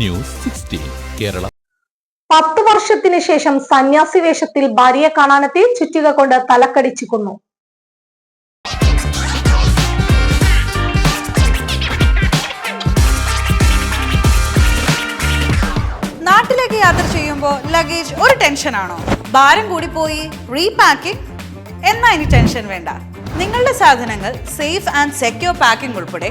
News sixteen Kerala. പത്ത് വർഷത്തിന് ശേഷം സന്യാസി വേഷത്തിൽ ഭാര്യയെ കാണാനെത്തി ചുറ്റിക കൊണ്ട് തലക്കടിച്ചു കൊന്നു. നാട്ടിലേക്ക് യാത്ര ചെയ്യുമ്പോൾ ലഗേജ് ഒരു ടെൻഷനാണോ ഭാരം കൂടി കൂടിപ്പോയി റീപാക്കിംഗ് എന്നാ ഇനി ടെൻഷൻ വേണ്ട. നിങ്ങളുടെ സാധനങ്ങൾ സേഫ് ആൻഡ് സെക്യൂർ പാക്കിംഗ് ഉൾപ്പെടെ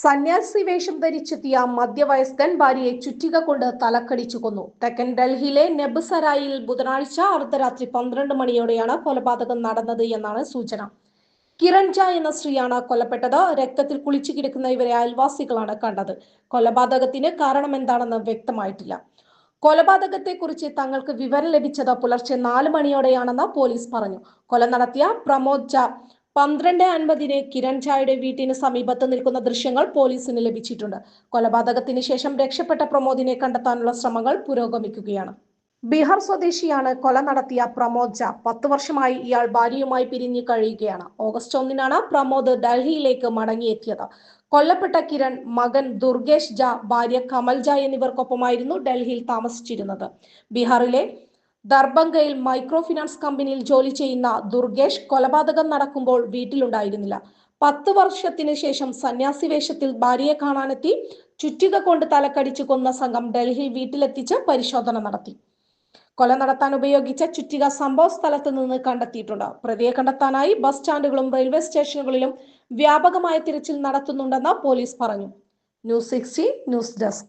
സന്യാസി വേഷം ധരിച്ചെത്തിയ മധ്യവയസ്കൻ ഭാര്യയെ ചുറ്റിക കൊണ്ട് തലക്കടിച്ചു കൊന്നു. തെക്കൻ ഡൽഹിയിലെ നെബ്സറായിൽ ബുധനാഴ്ച അർദ്ധരാത്രി പന്ത്രണ്ട് മണിയോടെയാണ് കൊലപാതകം നടന്നത് എന്നാണ് സൂചന. കിരൺ ജ എന്ന സ്ത്രീയാണ് കൊല്ലപ്പെട്ടത്. രക്തത്തിൽ കുളിച്ചു കിടക്കുന്ന ഇവരെ അയൽവാസികളാണ് കണ്ടത്. കൊലപാതകത്തിന് കാരണം എന്താണെന്ന് വ്യക്തമായിട്ടില്ല. കൊലപാതകത്തെ കുറിച്ച് തങ്ങൾക്ക് വിവരം ലഭിച്ചത് പുലർച്ചെ നാല് മണിയോടെയാണെന്ന് പോലീസ് പറഞ്ഞു. കൊല നടത്തിയ പ്രമോദ് ജ പന്ത്രണ്ട് അൻപതിന് കിരൺ ഝായുടെ വീട്ടിന് സമീപത്ത് നിൽക്കുന്ന ദൃശ്യങ്ങൾ പോലീസിന് ലഭിച്ചിട്ടുണ്ട്. കൊലപാതകത്തിന് ശേഷം രക്ഷപ്പെട്ട പ്രമോദിനെ കണ്ടെത്താനുള്ള ശ്രമങ്ങൾ പുരോഗമിക്കുകയാണ്. ബീഹാർ സ്വദേശിയാണ് കൊല നടത്തിയ പ്രമോദ് ഝ പത്ത് വർഷമായി ഇയാൾ ഭാര്യയുമായി പിരിഞ്ഞു കഴിയുകയാണ്. ഓഗസ്റ്റ് ഒന്നിനാണ് പ്രമോദ് ഡൽഹിയിലേക്ക് മടങ്ങിയെത്തിയത്. കൊല്ലപ്പെട്ട കിരൺ മകൻ ദുർഗേഷ് ജ ഭാര്യ കമൽ ജ എന്നിവർക്കൊപ്പമായിരുന്നു ഡൽഹിയിൽ താമസിച്ചിരുന്നത്. ബീഹാറിലെ ദർബംഗയിൽ മൈക്രോ ഫിനാൻസ് കമ്പനിയിൽ ജോലി ചെയ്യുന്ന ദുർഗേഷ് കൊലപാതകം നടക്കുമ്പോൾ വീട്ടിലുണ്ടായിരുന്നില്ല. പത്ത് വർഷത്തിന് ശേഷം സന്യാസി വേഷത്തിൽ ഭാര്യയെ കാണാനെത്തി ചുറ്റിക കൊണ്ട് തലക്കടിച്ചു കൊന്ന സംഘം ഡൽഹി വീട്ടിലെത്തിച്ച് പരിശോധന നടത്തി. കൊല നടത്താൻ ഉപയോഗിച്ച ചുറ്റിക സംഭവ സ്ഥലത്ത് നിന്ന് കണ്ടെത്തിയിട്ടുണ്ട്. പ്രതിയെ കണ്ടെത്താനായി ബസ് സ്റ്റാൻഡുകളും റെയിൽവേ സ്റ്റേഷനുകളിലും വ്യാപകമായ തിരച്ചിൽ നടത്തുന്നുണ്ടെന്ന് പോലീസ് പറഞ്ഞു. News sixty news desk.